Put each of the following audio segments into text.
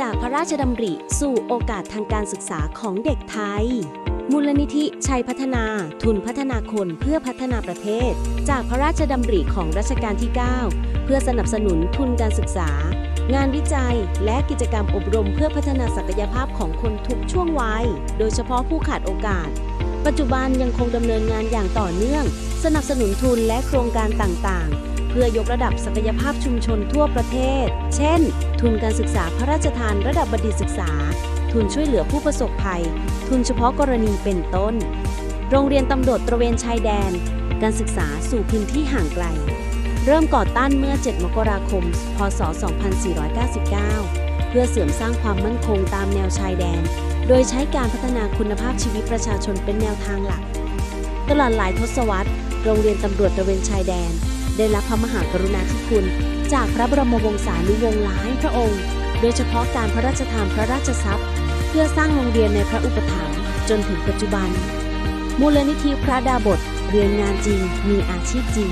จากพระราชดำริสู่โอกาสทางการศึกษาของเด็กไทย มูลนิธิชัยพัฒนา ทุนพัฒนาคนเพื่อพัฒนาประเทศ จากพระราชดำริของรัชกาลที่ 9 เพื่อสนับสนุนทุนการศึกษา งานวิจัย และกิจกรรมอบรมเพื่อพัฒนาศักยภาพของคนทุกช่วงวัย โดยเฉพาะผู้ขาดโอกาส ปัจจุบันยังคงดำเนินงานอย่างต่อเนื่อง สนับสนุนทุนและโครงการต่างๆ พื่อยกระดับศักยภาพชุมชนทั่วประเทศ เช่น ทุนการศึกษาพระราชทานระดับบัณฑิตศึกษา ทุนช่วยเหลือผู้ประสบภัย ทุนเฉพาะกรณีเป็นต้น โรงเรียนตำรวจตระเวนชายแดน การศึกษาสู่พื้นที่ห่างไกล เริ่มก่อตั้งเมื่อ 7 มกราคม พศ 2499 เพื่อเสริมสร้างความมั่นคงตามแนวชายแดน โดยใช้การพัฒนาคุณภาพชีวิตประชาชนเป็นแนวทางหลัก ตลอดหลายทศวรรษ โรงเรียนตำรวจตระเวนชายแดน ได้รับพระมหากรุณาธิคุณ จากพระบรมวงศานุวงศ์หลายพระองค์ โดยเฉพาะการพระราชทานพระราชทรัพย์ เพื่อสร้างโรงเรียนในพระอุปถัมภ์จนถึงปัจจุบัน มูลนิธิพระดาบทเรียนงานจริงมีอาชีพจริง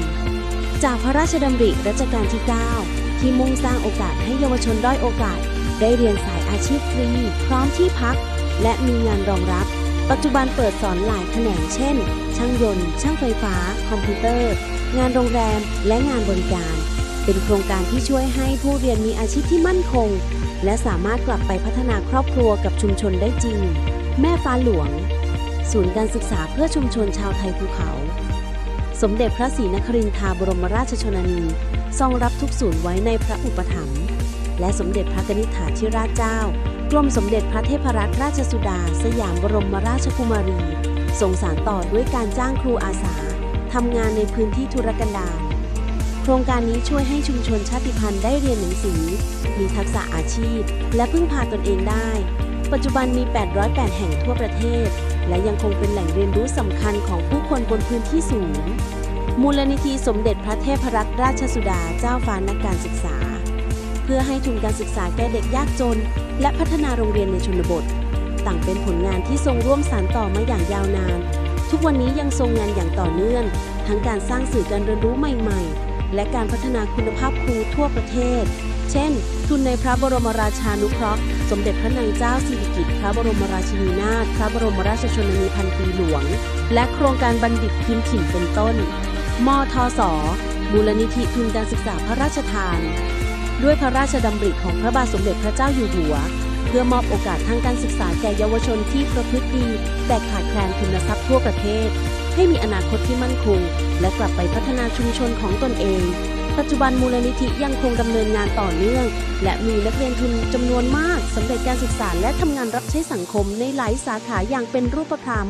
จากพระราชดำริรัชกาลที่ 9 ที่มุ่งสร้างโอกาสให้เยาวชนด้อยโอกาส ได้เรียนสายอาชีพฟรีพร้อมที่พัก และมีงานรองรับปัจจุบันเปิดสอนหลายแขนงเช่น ช่างยนต์ ช่างไฟฟ้า คอมพิวเตอร์ งานโรงแรม และงานบริการ เป็นโครงการที่ช่วยให้ผู้เรียนมีอาชีพที่มั่นคง และสามารถกลับไปพัฒนาครอบครัวกับชุมชนได้จริง แม่ฟ้าหลวง ศูนย์การศึกษาเพื่อชุมชนชาวไทยภูเขา สมเด็จพระศรีนครินทราบรมราชชนนีทรงรับทุกศูนย์ไว้ในพระอุปถัมภ์และสมเด็จพระนิษฐาธิราชเจ้ากรมสมเด็จพระเทพรัตนราชสุดา สยามบรมราชกุมารีส่งสารต่อด้วยการจ้างครูอาสา ทำงานในพื้นที่ธุรกันดารโครงการนี้ช่วยให้ชุมชนชาติพันธุ์ได้เรียนหนังสือ มีทักษะอาชีพ และพึ่งพาตนเองได้ ปัจจุบันมี 808 แห่งทั่วประเทศ และยังคงเป็นแหล่งเรียนรู้สำคัญของผู้คนบนพื้นที่สูง มูลนิธิสมเด็จพระเทพรัตนราชสุดาเจ้าฟ้านักการศึกษา เพื่อให้ทุนการศึกษาแก่เด็กยากจน และพัฒนาโรงเรียนในชนบท ต่างเป็นผลงานที่ทรงร่วมสานต่อมาอย่างยาวนาน ทุกวันนี้ยังทรงงานอย่างต่อเนื่อง ทั้งการสร้างสื่อการเรียนรู้ใหม่ๆ และการพัฒนาคุณภาพครูทั่วประเทศ เช่น ทุนในพระบรมราชานุเคราะห์ สมเด็จพระนางเจ้าสิริกิติ์พระบรมราชินีนาถพระบรมราชชนนีพันปีหลวง และโครงการบัณฑิตพื้นถิ่นเป็นต้น มทศมูลนิธิทุนการศึกษาพระราชทาน ด้วยพระราชดำริของพระบาทสมเด็จพระเจ้าอยู่หัว เพื่อมอบโอกาสทางการศึกษาแก่เยาวชนที่ประพฤติดีแต่ขาดแคลนทุนทรัพย์ทั่วประเทศ ให้มีอนาคตที่มั่นคง และกลับไปพัฒนาชุมชนของตนเอง ปัจจุบันมูลนิธิยังคงดำเนินงานต่อเนื่อง และมีนักเรียนทุนจำนวนมากสำเร็จการศึกษาและทำงานรับใช้สังคมในหลายสาขาอย่างเป็นรูปธรรม